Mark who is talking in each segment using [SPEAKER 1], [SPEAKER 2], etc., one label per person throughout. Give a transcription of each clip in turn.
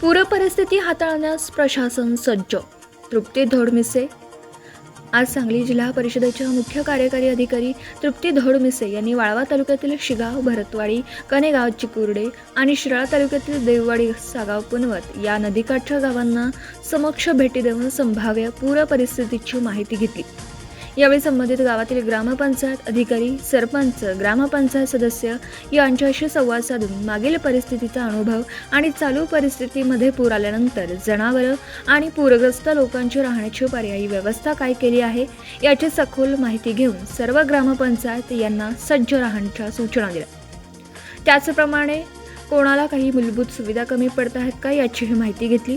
[SPEAKER 1] पूरपरिस्थिती हाताळण्यास प्रशासन सज्ज. तृप्ती धोडमिसे. आज सांगली जिल्हा परिषदेच्या मुख्य कार्यकारी अधिकारी तृप्ती धोडमिसे यांनी वाळवा तालुक्यातील शिगाव भरतवाडी कनेगाव चिकुर्डे आणि शिराळा तालुक्यातील देववाडी सागाव पुनवत या नदीकाठच्या गावांना समक्ष भेटी देऊन संभाव्य पूर परिस्थितीची माहिती घेतली. यावेळी संबंधित गावातील ग्रामपंचायत अधिकारी सरपंच ग्रामपंचायत सदस्य यांच्याशी संवाद साधून मागील परिस्थितीचा अनुभव आणि चालू परिस्थितीमध्ये पूर आल्यानंतर जनावरं आणि पूरग्रस्त लोकांची राहण्याची पर्यायी व्यवस्था काय केली आहे याची सखोल माहिती घेऊन सर्व ग्रामपंचायत यांना सज्ज राहण्याच्या सूचना दिल्या. त्याचप्रमाणे कोणाला काही मूलभूत सुविधा कमी पडत आहेत का याचीही माहिती घेतली.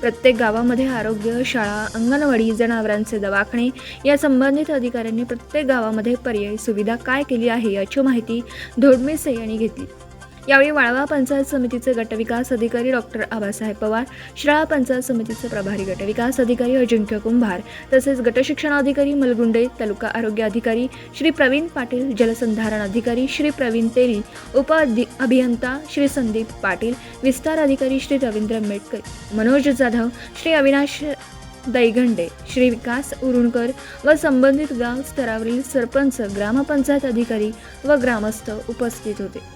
[SPEAKER 1] प्रत्येक गावामध्ये आरोग्य शाळा अंगणवाडी जनावरांचे दवाखाने या संबंधित अधिकाऱ्यांनी प्रत्येक गावामध्ये पर्यायी सुविधा काय केली आहे याची माहिती धोडमेसे यांनी घेतली. यावेळी वाळवा पंचायत समितीचे गटविकास अधिकारी डॉक्टर आबासाहेब पवार शिराळा पंचायत समितीचे प्रभारी गटविकास अधिकारी अजिंक्य कुंभार तसेच गटशिक्षणाधिकारी मलगुंडे तालुका आरोग्य अधिकारी श्री प्रवीण पाटील जलसंधारण अधिकारी श्री प्रवीण तेली उप अधि- अभियंता श्री संदीप पाटील विस्तार अधिकारी श्री रवींद्र मेटकर मनोज जाधव श्री अविनाश दैगंडे श्री विकास उरुणकर व संबंधित गाव स्तरावरील सरपंच ग्रामपंचायत अधिकारी व ग्रामस्थ उपस्थित होते.